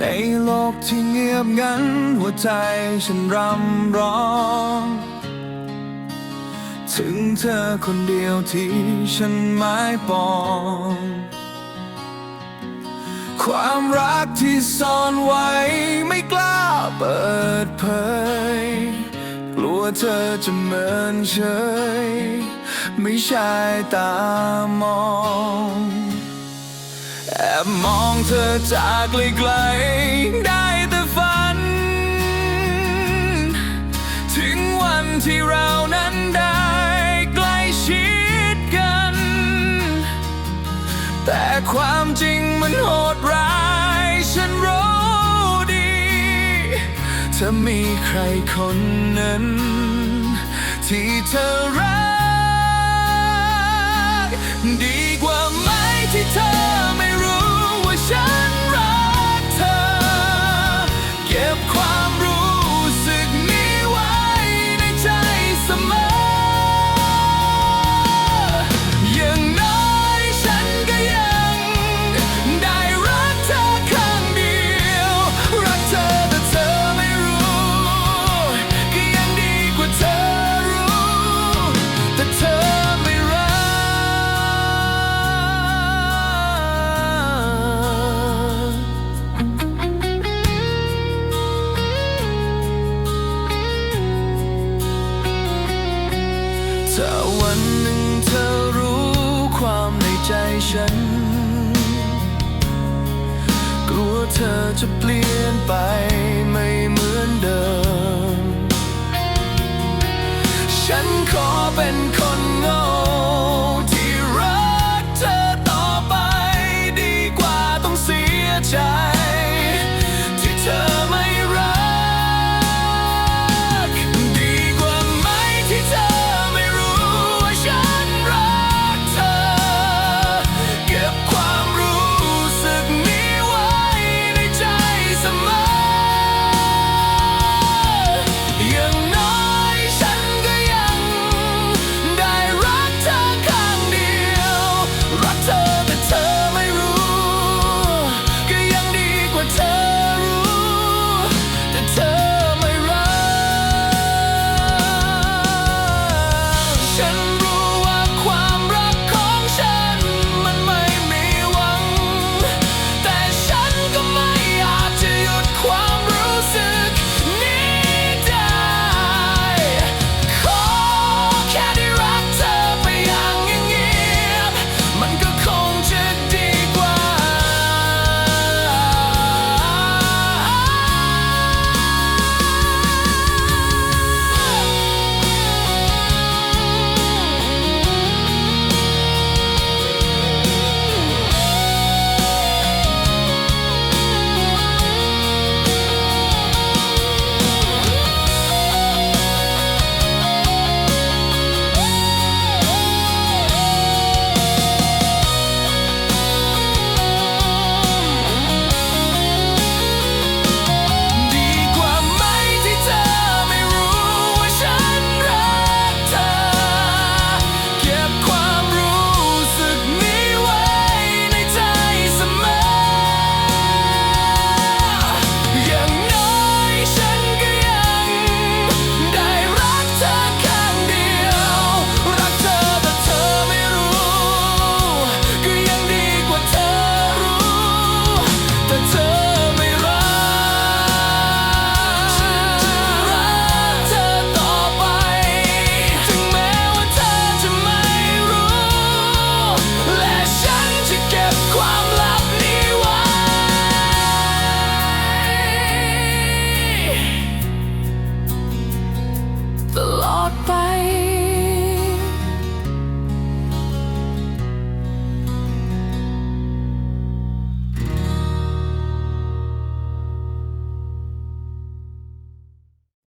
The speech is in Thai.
ในโลกที่เงียบงันหัวใจฉันรำร้อง ถึงเธอคนเดียวที่ฉันหมายปอง ความรักที่ซ่อนไว้ไม่กล้าเปิดเผย กลัวเธอจะเมินเฉย ไม่ใช่ตามอง บมองเธอจากไกลๆได้แต่ฝัน ถึงวันที่เรานั้นได้ใกล้ชิดกัน แต่ความจริงมันโหดร้าย ฉันรู้ดีเธอมีใครคนนั้น ที่เธอรัก ดีกว่าไหมที่เธอ ถ้าวันหนึ่งเธอรู้ความในใจฉัน กลัวเธอจะเปลี่ยนไปไม่เหมือนเดิม ฉันขอเป็นคน ocean